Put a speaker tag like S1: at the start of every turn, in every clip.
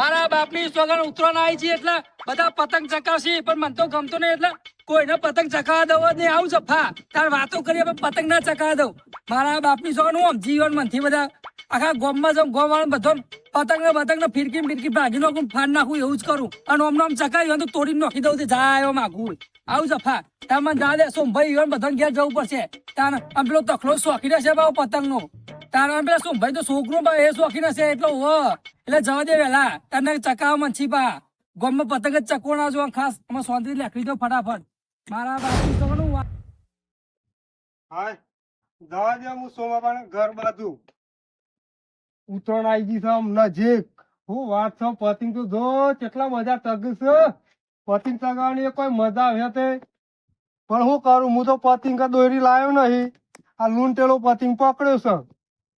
S1: મારા બાપની સોગન ઉતરવાના આવી છે એટલે બધા પતંગ ચકાવશે, પણ મને તો ગમતો નહીં એટલે કોઈને પતંગ ચકાવા દઉં જ નહીં. આવું જફા તાર વાતો કરીએ, પણ પતંગ ના ચકાવા દઉં. મારા બાપની સોગન હું જીવન મનથી બધા આખા ગોમમાં જાઉં ગોમ વાળા બધો પતંગ ને પતંગ ને ફિરકી ફિરકી ભાગી નાખું ફાડ નાખું એવું જ કરું. અને આમ નામ હોય તો તોડી નાખી દઉં જાય માગું આવું જફા તાર મને જા દે, સોમભાઈ ઈવન બધાને ઘેર જવું પડશે. તાર આમ પેલો તખલો શોખી રહેશે બાવ પતંગ નો તારા પેલા સોમભાઈ તો છોકરો બા એ શોખી રહેશે એટલે હો એટલે જવા દે વેલા. તને ચકાવ મનછી પા ગોમમાં પતંગ જ ચકવાના જો ખાસ. અમે શાંતિ લખી દો ફટાફટ. મારા બાપુ તો
S2: હાય. જવા દે હું સોમાબાને ઘર બાજુ ઉત્તરાયણ આવી ગઈ છે નજીક. હું વાત છે પતિંગ તો જો કેટલા મજા છે. પતંગ ચગાવવાની કોઈ મજા આવે તે. પણ હું કરું, હું તો પતિંગ દોરી લાવ્યો નહીં. આ લૂંટેલો પતિંગ પકડ્યો છે.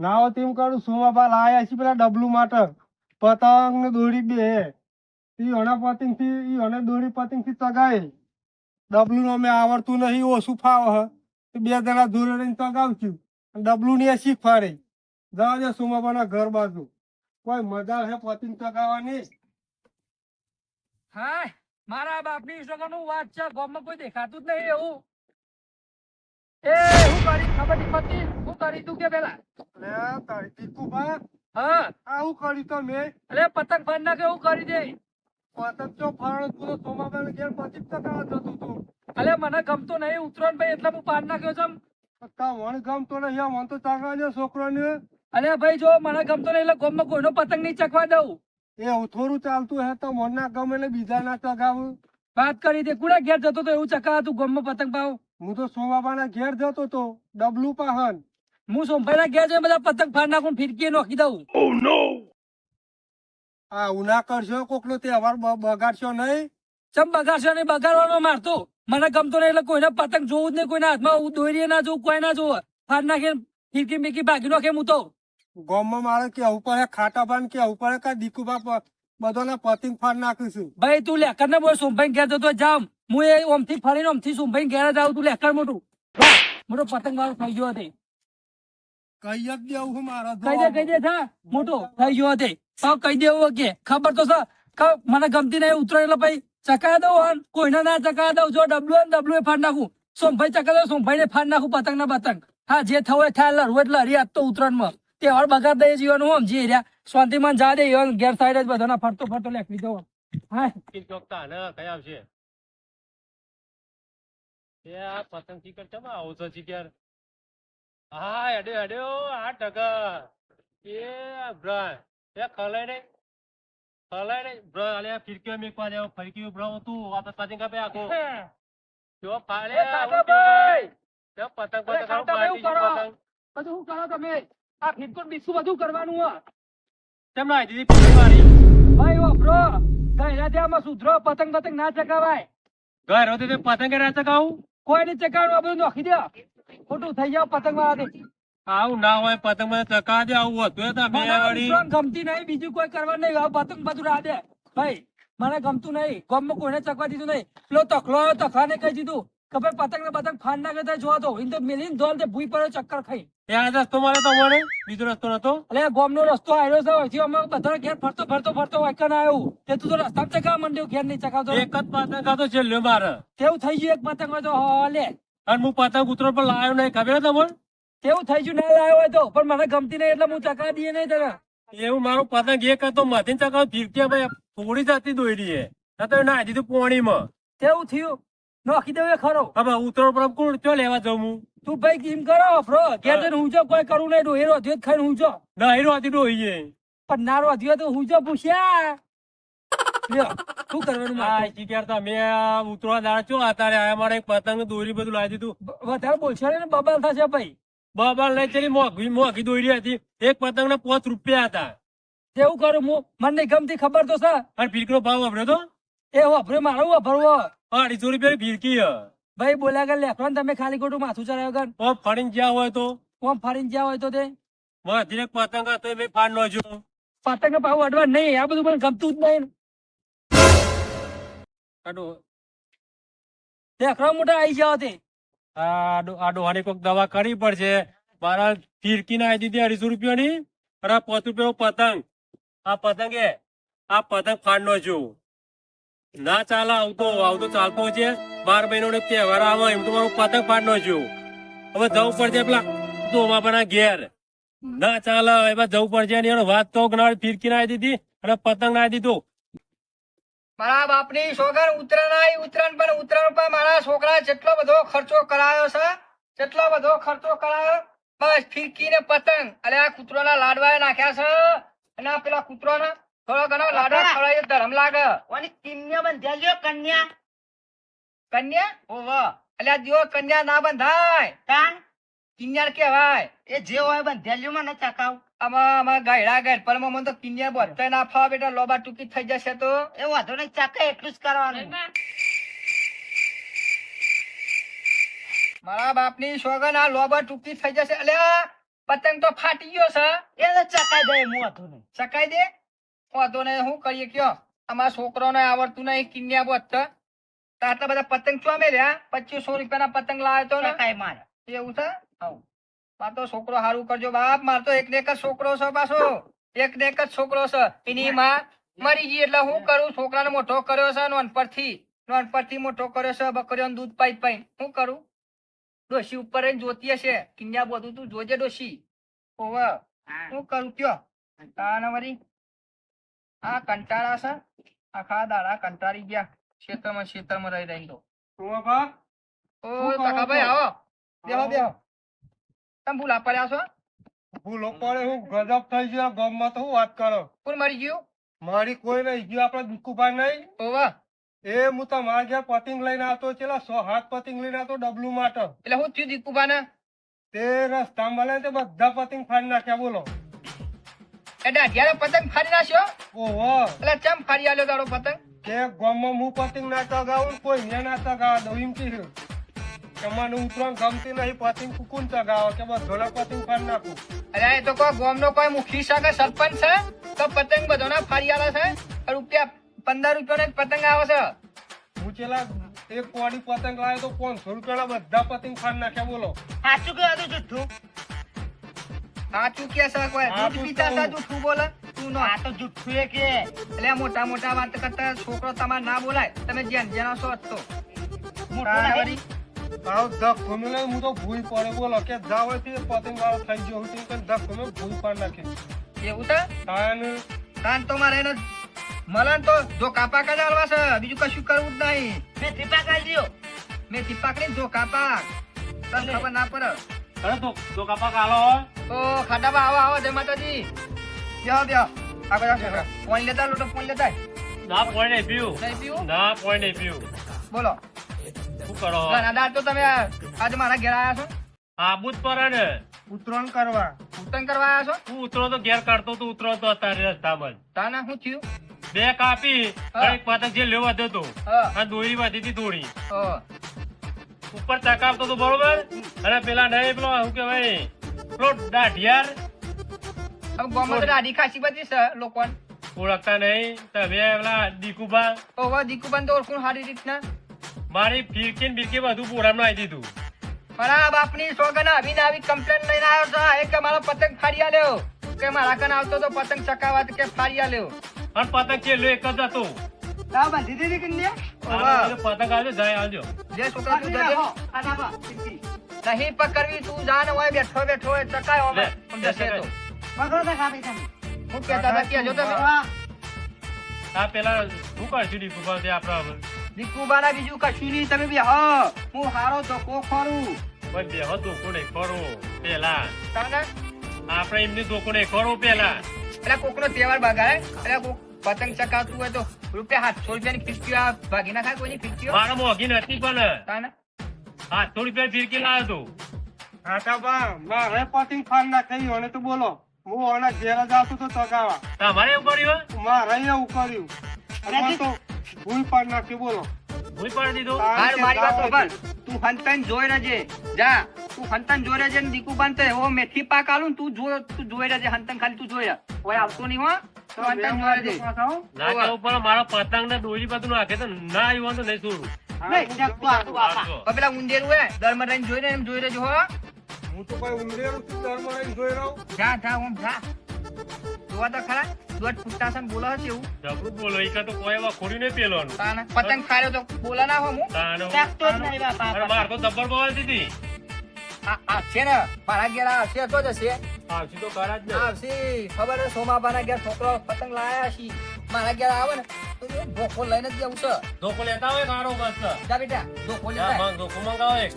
S2: ના હોય તેમ કરું, સોમાબા લાયા છે પેલા ડબલું માટે. પતંગ ને દોરી બે. ઈ હણા પતિંગથી ઈ હણે દોરી પતિંગથી ચગાય ડબલું નો અમે આવડતું નહીં, ઓછું ફાવ. બે જણા દોરી રહીને ચગાવશું ડબલું ને એ શીખવાડે. જવા સુમાબાના ઘર બાજુ. કોઈ મજા છે પતંગ ચગાવવાની
S1: હા મારા બાપની સગનનું વાત છે ગામમાં કોઈ દેખાતું જ નહીં એવું. એ હું કરી ખબર પડતી. હું કરી તું કે પેલા?
S2: લે તારી ટીકુબા
S1: હા.
S2: આવું કરી તો મેં.
S1: અરે પતંગ ફાડ નાખે એવું કરી દે.
S2: પતંગ તો ફાડ તું સોમાબાને ઘેર પતંગ ચગાવવા જતું તું.
S1: અલે મને ગમતો નહીં ઉતરણ ભાઈ એટલે હું પાડ નાખ્યો છું
S2: વણ ગમતો નહીં આ મન તો છોકરો છોકરાને.
S1: અલે ભાઈ જો મને ગમતો નહીં એટલે ગામમાં કોઈનો પતંગ નહીં ચકવા દઉં.
S2: એ થોડું ચાલતું હે તો મને ના ગમે એટલે બીજા ના ચગાવું.
S1: વાત કરી દે. કુડા ઘેર જતો તો એવું ચકાતું ગામમાં પતંગ પાવ?
S2: હું તો સોમાબાના ઘેર જતો તો ડબલું પાહન.
S1: હું સોમભાઈના ઘેર જઈ બધા પતંગ ફાડ નાખું ફિરકી નોખી દઉં.
S2: આ ઉના કરશો કોકનો તહેવાર બગાડશો નહીં?
S1: ચમ બગાડશો નહીં? બગાડવાનો મારતો. મને ગમતો નહીં એટલે કોઈને પતંગ જોવું જ નહીં કોઈના હાથમાં દોરીએ ના જોવું કોઈ ના જોવું ફાડ નાખીને ફિરકી બીકી ભાગી નાખે હું તો.
S2: ગામમાં મારે કે ઉપર ખાટા બાન કે ઉપર કે દીકુબા બધાના પતિંગ ફાડ નાખીશું.
S1: ભાઈ તું લેકર ને બોલ સોમભાઈ ઘેર જતો જામ હું એ ઓમથી ફરીને ઓમથી સોમભાઈ ઘેર જાવ તું લેકર મોટું. મોટો પતંગ વાળો થઈ ગયો હતી
S2: કઈ જ દેવું હું મારા
S1: કહી દે કહી દે થા મોટો થઈ ગયો હતી સાવ કહી દેવું કે. ખબર તો સર કે મને ગમતી નહીં ઉતરો એટલે ભાઈ ચકા દઉં કોઈને ના ચકા દઉં. જો ડબલું હોય ને ડબલું એ ફાડ નાખું. સોમભાઈ ચકા દઉં સોમભાઈ ને ફાડ નાખું પતંગ ના પતંગ. હા જે થવું થાય લડવું એટલે હરી આપતો ઉત્તરાયણમાં. તહેવાર બગાડ દઈએ જીવન હું સમજી રહ્યા. શાંતિમાં જા દે એવા ઘેર સાઈડ જ બધાના ફરતો ફરતો લેખવી દઉં હા.
S3: ચોકતા ને કઈ આવશે? એ આ પતંગ ચીકર ચમ આવો છો ચીકર હા હેડ્યો હેડ્યો આ ટકા. એ બ્રા એ ખલાય ને ખલાય ને બ્રા અલે ફિરકીઓ મેકવા દેવો ફિરકીઓ બ્રા તું આ તો પતંગ કાપે આખો. જો ફાડે
S1: એ કાકાભાઈ!
S3: જો પતંગ
S1: અરે
S3: પતંગ
S1: કાકાભાઈ,
S3: પાર્ટી
S1: એવું કરો.
S3: પતંગ.
S1: બધું શું કરો તમે? આ ફિટકોટ બીસું બધું કરવાનું હોય.
S3: કેમ ના દીધી પતંગ મારી?
S1: ભાઈ વાપરો ગયડા ત્યાંમાં સુધરો પતંગ પતંગ ના ચકાવાય
S3: તે પતંગ રાત ચકાવું
S1: કોઈ ની ચકાવવાનું આ બધું નોખી દે. ખોટું થઈ જાવ પતંગ
S3: આવું ના હોય પતંગ ચકા દે આવું હતું વળી.
S1: ગમતી નહીં બીજું કોઈ કરવા નહીં. આ પતંગ બધું રાહ દે. ભાઈ મને ગમતું નહીં. ગામમાં કોઈને ચકવા દીધું નહીં. પેલો તખલો આવ્યો તખલાને કહી દીધું કે ભાઈ પતંગ ને પતંગ ફાન ના કરતા જોવા દો. એને તો મેલી ધોલ તે ભૂઈ પર ચક્કર ખાઈ.
S3: ત્યાં રસ્તો મળે તો મળે બીજો રસ્તો નતો.
S1: એટલે ગામનો રસ્તો આવ્યો છે અહીંથી અમે બધા ઘેર ફરતો ફરતો ફરતો વાયકન આવ્યું તે તું તો રસ્તા ચકા માંડ્યો ઘેર નહીં ચકાવતો.
S3: એક જ પતંગ ખાતો છેલ્લો મારે.
S1: તેવું થઈ ગયું એક પતંગ હોય તો હલે
S3: અને હું પતંગ ઉતરો પર લાવ્યો નહીં ખબર તમને?
S1: તેવું થઈ ગયું ના લાવ્યો હોય તો. પણ મને ગમતી નહીં એટલે હું ચકા દઈએ નહીં તને.
S3: એવું મારો પતંગ એક હતો માથી ચકાવ ફીરકી ભાઈ થોડી જતી દોરી એ તો ના દીધું પોણીમાં.
S1: તેવું થયું. નોખી દેવું ખરો.
S3: હવે ઉતરો પર કોણ ચો લેવા જવું હું?
S1: તું ભાઈ કેમ કરો અફરો કે હું જો કોઈ કરું નહીં ડોહેરો ધ્યોત ખાઈ હું જો.
S3: ના હીરો હતી ડોહીએ
S1: પણ નારો અધ્યો તો હું જો પૂછ્યા. લ્યો શું કરવાનું
S3: આ
S1: મારે
S3: શીખ્યા તા મેં ઉતરવા દાડા ચો અત્યારે આયા મારે એક પતંગ દોરી બધું લાવી દીધું.
S1: વધારે બોલશો ને બબાલ થશે ભાઈ.
S3: બબલ લઈ ચલી મોઘી મોઘી દોરી હતી. એક પતંગ ના પાંચ રૂપિયા હતા.
S1: તેવું કરું હું? મને ગમતી ખબર તો સર
S3: અને ફીરકીનો ભાવ વાપર્યો તો?
S1: એ વાપર્યો મારો વાપરવો.
S3: અઢીસો રૂપિયા ભીરકી હે.
S1: ભાઈ બોલ્યા કર લેખો ને તમે ખાલી ખોટું માથું ચડાવ્યો કર.
S3: તો ફરીને જ્યાં હોય તો?
S1: કોમ ફરીને જ્યાં હોય તો તે?
S3: મારી એક પતંગ હતો એ ફાડ નો જો
S1: પતંગ પાવ અડવા નહીં આ બધું પણ ગમતું જ નહીં
S3: આડો.
S1: લેખરો મોટા આવી જાવ તે.
S3: આડો આડો હાની કોઈક દવા કરવી પડશે. મારા ફીરકી ના દીધી અઢીસો રૂપિયાની. અને આ પાંચ રૂપિયાનો પતંગ. આ પતંગ એ આ પતંગ ફાડનો છું ના ચાલે આવતો આવતો ચાલતો છે. બાર મહિનો ને તહેવાર આવે, એમ તો પતંગ પાડનો છું. હવે જવું પડશે પેલા દોમાબાના ઘેર. ના ચાલે એમાં જવું પડશે ને, એનો વાત તો ગણાવી ફિરકી ના દીધી અને પતંગ ના દીધું.
S4: મારા બાપની સોગર ઉત્તરાયણ આવી ઉત્તરાયણ પર ઉત્તરાયણ પર મારા છોકરા જેટલો બધો ખર્ચો કરાયો છે, જેટલો બધો ખર્ચો કરાયો, બસ ફીરકી ને પતંગ આ કૂતરોના લાડવા નાખ્યા છે. અને પેલા કૂતરોના થોડો ઘણો લાડવા ખવડાવીએ ધરમ લાગે.
S5: ઓની કિન્યા બંધ્યા લ્યો કન્યા.
S4: કન્યા?
S5: ઓવો
S4: અલ્યા જો કન્યા ના બંધાય.
S5: કાન
S4: કિન્યાર કેવાય
S5: એ જે હોય બંધ્યા લ્યો મને ચકાવ
S4: આમાં આમાં ગાયડા ગાયડ પર મને તો કિન્યા બધા ના ફાવે બેટા લોબા ટૂંકી થઈ જશે તો.
S5: એ વાંધો નહીં ચકા એટલું જ કરવાનું.
S4: મારા બાપની સોગન આ લોબા ટૂંકી થઈ જશે. અલ્યા પતંગ તો ફાટી ગયો છે.
S5: એ તો ચકાઈ દે હું હતું નહીં.
S4: ચકાઈ દે? વાંધો નહીં શું કરીએ કયો? અમારા છોકરોને આવડતું નહીં કિન્યા બોત આટલા બધા પતંગ ચો રહ્યા પચીસો રૂપિયાના પતંગ લાવ્યો તો ને?
S5: ચકાઈ મારે.
S4: એવું છે? માર તો છોકરો સારું કરજો બાપ. માર તો એક ને એક જ છોકરો છે પાછો. એક ને એક જ છોકરો છે. એની માં મરી ગઈ એટલે હું કરું? છોકરાને મોટો કર્યો છે નોનપણથી નોનપણથી મોટો કર્યો છે બકરીઓને દૂધ પાઈ પાઈ. શું કરું? ડોશી ઉપર જોતી હશે. કિન્યા બધું તું જોજે ડોશી. ઓવ શું કરું કયો? તાના વળી આ કંટાળા છે? આખા દાડા કંટાળી ગયા. ખેતરમાં ખેતરમાં રહી રહી તો. ઓ
S2: શું કરો
S4: આવો. બેહો બેહો. તમે ભૂલા પડ્યા છો?
S2: ભૂલો પડે હું ગજબ થઈ ગયો ગામમાં તો હું વાત કરો?
S4: કોણ મરી ગયું?
S2: મારી કોઈ નહીં ગયું આપડે દીકુભાઈ નહીં.
S4: ઓવા
S2: એ હું તમારા મારા ઘેર પતંગ લઈને આવતો છેલ્લા સો હાથ પતિંગ લઈને આવતો ડબલું માટે.
S4: એટલે હું થયું દીકુબાને
S2: તે રસ્તા મળે તે બધા પતિંગ ફાડી નાખ્યા બોલો.
S4: એ દાઢિયાનો પતંગ ફાડી નાખ્યો?
S2: ઓહો.
S4: એટલે ચમ ફાડી આલ્યો તારો પતંગ?
S2: કે ગામમાં હું પતંગ ના ચગાવું ને કોઈ ને ના ચગાવા દઉં એમ કીધું. કે મને ઉતરણ ગમતી નહીં પતંગ કુકુન ચગાવો કે બસ ધોલા પતંગ ફાડી નાખું.
S4: અરે એ તો કોઈ ગામનો કોઈ મુખી છે સરપંચ છે? તો પતંગ બધોના ફાડી આલે છે? રૂપિયા પંદર રૂપિયાનો પતંગ આવે છે.
S2: હું ચેલા એક કોડી પતંગ લાવ્યો તો પાંચસો રૂપિયાના બધા પતંગ ફાડી નાખ્યા બોલો.
S5: સાચું કહેવાતું જુઠ્ઠું.
S4: સાચું કે છે કોઈ? દૂધ
S2: તું
S4: પીતા
S2: તો-
S4: જૂઠું બોલે? તું નો.
S5: આ તો જુઠ્ઠું એ કે?
S4: એટલે મોટા મોટા વાત કરતા છોકરો તમારે ના બોલાય. તમે જેન જેના છો તો.
S5: મોટું
S4: તારે
S5: નહીં.
S4: વળી.
S2: આવ ધક ખોમી લઈ હું તો ભૂઈ પડે. બોલો કે પતંગ વાળો થઈ ગયો હું ધક ભૂઈ પાડ નાખી.
S4: એવું છે?
S2: તાન
S4: તાન તો મારે એને મલન તો જો કાપા કજ આલવા છે. બીજું કશું કરવું જ નહીં.
S5: મેં ટીપા કાઢી દ્યો.
S4: મેં કરી જો કાપા. તને ખબર ના પડે.
S3: અરે તો તો કાપા કાલો
S4: તો ખાડામાં આવો આવો જય માતાજી. બેહો બેહો આગળ છોકરા ફોન લેતા લોટો ફોન લેતા
S3: ના પોઈ નહીં પીવું.
S4: નહીં પીવું?
S3: ના પોઈ નહીં પીવું.
S4: બોલો.
S3: શું કરો?
S4: દાદા તો તમે આજ મારા ઘેર આવ્યા છો?
S3: આબુ પર ને
S2: ઉતરણ કરવા.
S4: ઉતરણ કરવા આવ્યા છો?
S3: હું ઉતરો તો ઘેર કાઢતો તો ઉતરો તો અત્યારે રસ્તામાં.
S4: તાના શું થયું?
S3: બે કાપી. એક પતંગ જે લેવા દેતો
S4: હા.
S3: દોરી વાધી હતી દોરી.
S4: હા.
S3: ઉપર ચકાવતો તો બરોબર. અને પેલા નહીં પેલો શું કહેવાય? પેલો દાઢિયાર.
S4: ગામમાં તો દાઢી ખાસી બધી છે લોકોને.
S3: ઓળખતા નહીં. તમે પેલા દીકુબા
S4: ઓવા દીકુબાન તો ઓળખું સારી રીતના.
S3: મારી ફિરકીન બિરકી બધું પોરામાં આવી દીધું.
S4: મારા બાપની સોગન આવી ને આવી કમ્પ્લેન લઈને આવ્યો છે. કે મારો પતંગ ફાડી આલ્યો. કે મારા કન આવતો તો પતંગ ચકાવવા કે ફાડી આલ્યો.
S3: અને પતંગ છેલ્લો એક જ હતો.
S4: લાવ બાંધી દીધી કન્યા
S3: આ પતંગ આવજો જાય આવજો
S4: જે છોકરા તું જજે.
S5: રાખો. આ રાખો. સીધી.
S4: નહીં પકડવી તું જાન હોય બેઠો બેઠો હોય ચકાય હવે.
S3: લે,
S4: તો.
S5: પકડો તો કાપી તમે.
S4: હું કહેતા હતા કહેજો તમે.
S3: આ પેલા શું કરશું દીકુબા તે આપડે
S4: દીકુબાના બીજું કશું નહીં તમે બી હા. હું હારો ધોકો ખોરું.
S3: બે બેહો ધોકો નહીં કરો પેલા.
S4: તાને?
S3: આપણે એમની ધોકો નહીં કરો પેલા.
S4: એટલે કોકનો તહેવાર બગાડે એટલે કોક પતંગ ચકાવતું હોય તો રૂપિયા સાતસો રૂપિયાની ફિરકીઓ આ ભાગી ના ખાય કોઈની ફિરકીઓ?
S3: મારા મોગી નથી પણ. સાતસો રૂપિયા ફિરકી લાવ્યો
S2: હા તો મારે પતંગ ફાન ના થઈ હોય તો બોલો હું આના ઘેર જ આવતો તો ચગાવા.
S3: તમારે એવું કર્યું
S2: મારે એવું કર્યું. અને તો ભૂલ પાડ નાખી બોલો.
S3: ભૂલ પાડી દીધું?
S4: હાલ મારી વાત સાંભળ. તું હંતન જોઈ રહેજે. જા તું હંતન જોઈ રહેજે ને દીકુ બાન હો એવો મેથી પાક આલું તું જો તું જોઈ રહેજે. હંતન ખાલી તું જોઈ રહે કોઈ આવતો નહીં હો. તો
S3: પણ મારા પતંગ ને દોરી બધું નાખે તો ના આવ્યું તો નહીં છોડું.
S4: પેલા ઉંદેરું હોય દર મરાઈને જોઈ રહે એમ જોઈ રહેજો હું.
S2: તો કોઈ ઉંદરેરું છું દર જોઈ રહું.
S4: જા જા ઓમ જા. જોવા તો ખરા દોઢ ફૂટના છે છે એવું.
S3: જબરું બોલો ઈ તો કોઈ એવા ખોરી નહીં પેલોનું
S4: પતંગ ખાયો તો બોલા ના હો હું.
S3: તાનો
S5: જ નહીં બાપા
S3: માર તો જબર બોલ દીધી
S4: છે ને મારા ઘેર આવશે તો જશે
S3: આવશે તો ખરા જ ને.
S4: આવશે ખબર છે સોમાબાના ઘેર છોકરો પતંગ લાયા છે મારા ઘેર આવે ને તો ધોકો લઈને જ જવું છે.
S3: ધોકો લેતા હોય કારો બસ.
S4: જા બેટા ધોકો
S3: જા
S4: લેતા.
S3: ધોકો મંગાવો એક.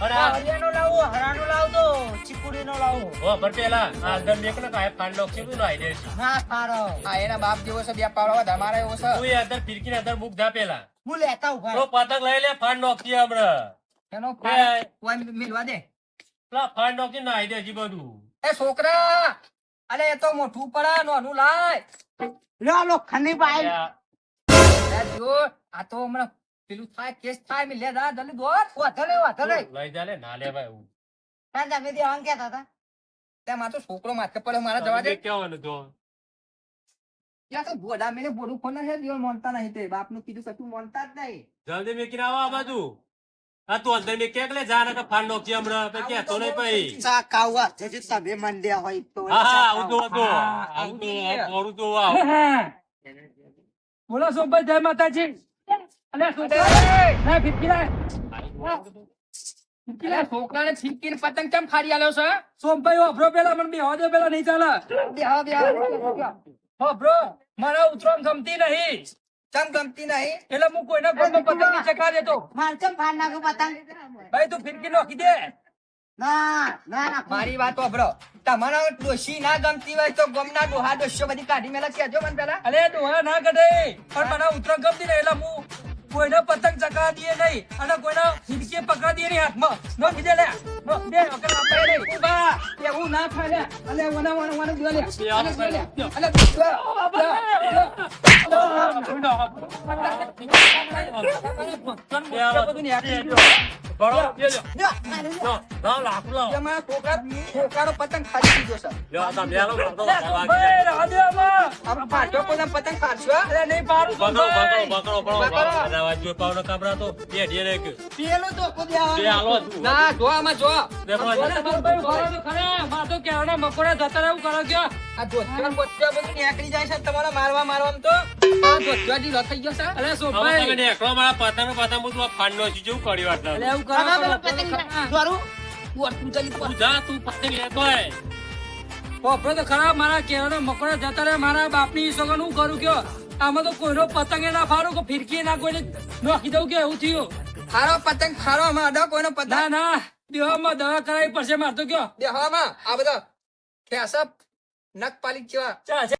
S5: હરિયાનો લાવો હરાનો લાવજો ચીકુડીનો લાવો.
S3: ઓ પર પેલા આ દર મેક ને કાય પાન લોક છે તું દે છે.
S5: ના
S4: આ એના બાપ જેવો છે બે પાડવા તમારા એવો છે.
S3: તું અંદર ફિરકી ને અંદર મુક જા પેલા.
S5: હું લેતા ઊભા.
S3: તો પતંગ લઈ લે ફાન નોકી હમણાં.
S4: એનો
S3: એ
S4: કોઈ મિલવા દે.
S3: પેલા ફાન નોકી નાઈ દે બધું.
S4: એ છોકરા અલે એ તો મોટું પડે નાનું લાય.
S5: લો લો ખની ભાઈ.
S4: જો આ તો હમણાં પેલું થાય કેસ થાય મિલે દા જલ્દી દોડ વાધો નહીં
S3: લઈ જા ના લે ભાઈ એવું
S5: ના તમે દેવાન કહેતા હતા.
S4: ત્યાં મારો છોકરો માથે પડે મારા જવા દે
S3: કેવાનું તો.
S4: યા તો બોડા મેને બોડું ફોન છે દિયો માનતા નહીં તે. બાપનું કીધું કશું માનતા જ નહીં.
S3: જલ્દી મેકીને આવો આ બાજુ. આ તું અંદર મેં કેક લે જા ને ફાન નોકી હમણાં. તો કે તો નહીં ભાઈ.
S5: ચા કાવા જે તમે મંડ્યા હોય તો
S3: હા હા આવતો હતો
S4: હા,
S3: મોરું તો આવ
S4: બોલો સોમભાઈ જય માતાજી. અલે ના છોકરાને ફિરકીને પતંગ કેમ ખાડી આલ્યો છે સોમભાઈ ઓફરો પેલા મને બેહવા દે પેલા નહીં ચાલે. બેહવા બેહવા ઉતરો મને ઉતરમ ગમતી નહીં. કેમ ગમતી નહીં? એટલે હું કોઈના ઘરનો પતંગ નીચે ખા દેતો?
S5: મારચમ ફાડ નાખું પતંગ?
S4: ભાઈ તું ફિરકી નોખી દે.
S5: ના ના ના
S4: મારી વાત ઓફરો તમારા ડોશી ના ગમતી હોય તો ગમના ડોહા ડોશીઓ બધી કાઢી મેલા કહેજો મને પેલા અરે ડોહા ના કાઢે. પણ મને ઉતરણ ગમતી નહીં એટલે હું કોઈને પતંગ ચકા દઈએ નહીં અને કોઈને ફિરકી પકડા દઈએ નહીં હાથમાં નો કીધે લે નો દે અકલ આપણે નહીં ઊભા એવું ના થાય લે અલે વના વના વના દો લે અલે દો લે અલે પતંગ છે. પતંગ મારો. મારે મકોડા જતા રહે એવું કરો છો. આ ધોતિયા ને બધું નીકળી જાય છે તમારા મારવા મારવામાં તો? આ ધોતિયા ઢીલો થઈ ગયો છે? અરે સોભાઈ
S5: ના,
S4: કરો,
S5: પેલો પતંગ
S4: કરો, ખરા.
S5: સ્વરૂપ
S4: ઓટલું ચાલી પડે. તો ખરા મારા કેવાનો મકોડા જતા રહે મારા બાપની સોગન હું કરું કયો? આમાં તો કોઈનો પતંગ ના ફાડું કે ફિરકી ના કોઈને નોખી દઉં કે એવું થયું? ખારો પતંગ ખારો આમાં અડા કોઈનો પતંગ? ના ના દેવામાં દવા કરાવી પડશે મારતો કયો? દેવામાં આ બધા ખેસપ નખ જેવા.